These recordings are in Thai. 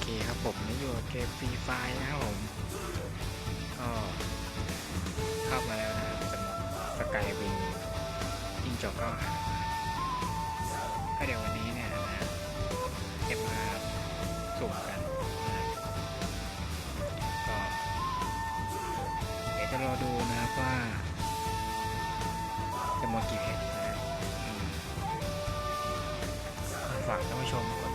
เคครับผมนี่อยู่เกมฟรีไฟนะครับผมก็เข้ามาแล้วนะสำหรับสกายวิงยิงจอกเข้าหาก็เดี๋ยววันนี้เนี่ยนะจะมาสุ่มกันนะก็เดี๋ยวจะรอดูนะครับว่าจะหมดกี่เพชรนะอืมฝากท่านผู้ชมกด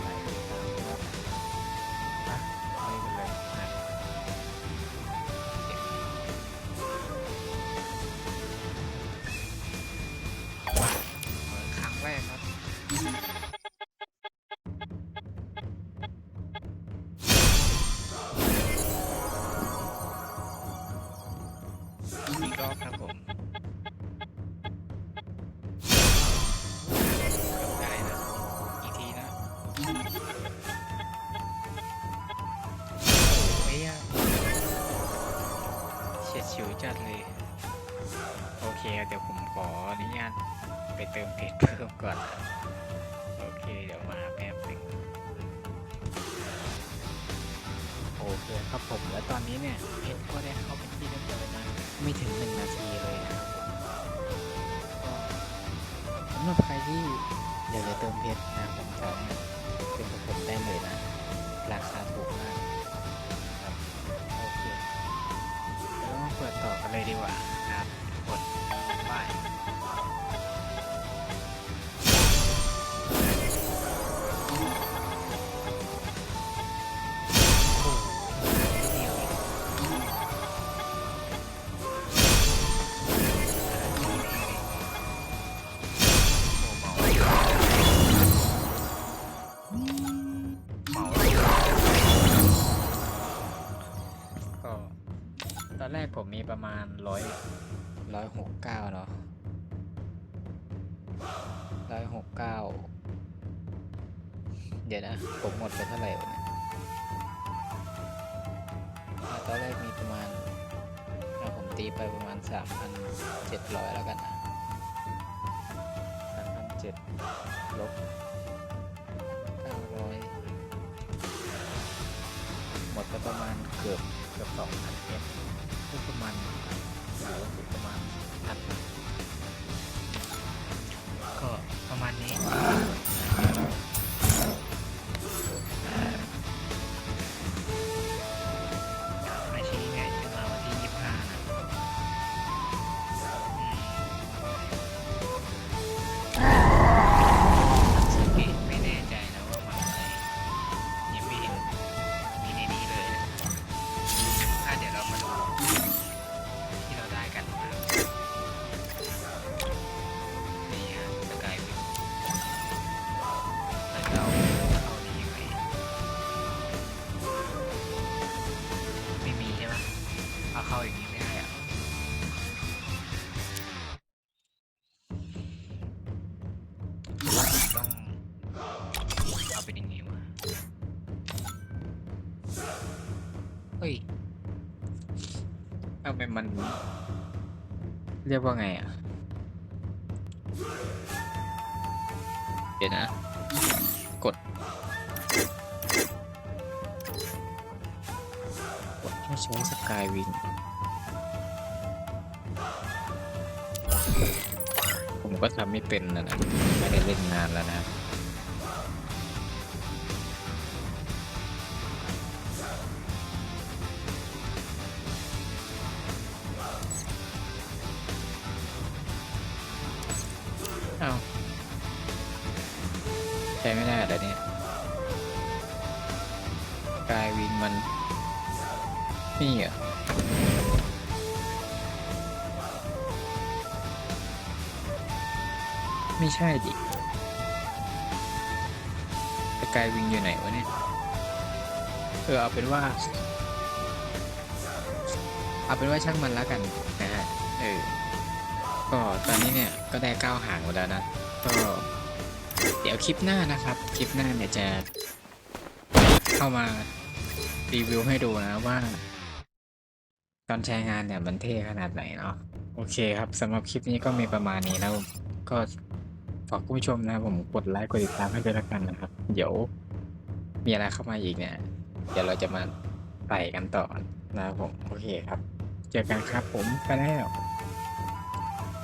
เฉียวจัดเลย โอเค เดี๋ยวผมขออนุญาตไปเติมเพจเพิ่มก่อน โอเค เดี๋ยวมาแป๊บนึงโอเคครับผม แล้วตอนนี้เนี่ย เพจก็ได้เข้าเป็นที่เรียบร้อยนะไม่ถึงหนึ่งนาทีเลยนะครับผมก็สำหรับใครที่อยากจะเติมเพชรนะผมสามารถเป็นกับผมได้เลยนะ ราคาถูกมาก กันเลยดีกว่านะครับกดไปโอ้ ตอนแรกผมมีประมาณร้อยร้อยหกเก้าเนาะร้อยหกเก้าเดี๋ยวนะ ผมหมดไปเท่าไหร่วะเนี่ยตอนแรกมีประมาณเอาผมตีไปประมาณสามพันเจ็ดร้อยแล้วกันนะสามพันเจ็ดลบเก้าร้อย มดไปประมาณเกือบเกือบสองพันเอฟก็ประมาณสามสิบประมาณพันก็ประมาณนี้ เฮ้ยเอาไปมัน เรียกว่าไงอะ เดี๋ยวนะ กด กดให้ใช้สกายวิงผมก็ทำไม่เป็นนะนะไม่ได้เล่นนานแล้วนะ อาใช้ไม่ได้แล้วเนี่ยกายวิงมัน นี่เหรอะไม่ใช่ดิสกายวิงอยู่ไหนวะเนี่ย เออเอาเป็นว่า เอาเป็นว่าช่างมันแล้วกันนะฮะ เออ ก็ตอนนี้เนี่ยก็ได้ก้าวห่างหมดแล้วนะก็เดี๋ยวคลิปหน้านะครับ คลิปหน้าเนี่ยจะเข้ามารีวิวให้ดูนะว่า ตอนใช้งานเนี่ยมันเท่ขนาดไหนเนาะโอเคครับสำหรับคลิปนี้ก็มีประมาณนี้นะผมก็ฝากผู้ชมนะผมกดไลค์กดติดตามให้ด้วยละกันนะครับ เดี๋ยวมีอะไรเข้ามาอีกเนี่ย เดี๋ยวเราจะมาไต่กันต่อนะครับผม โอเคครับ เจอกันครับผมไปแล้ว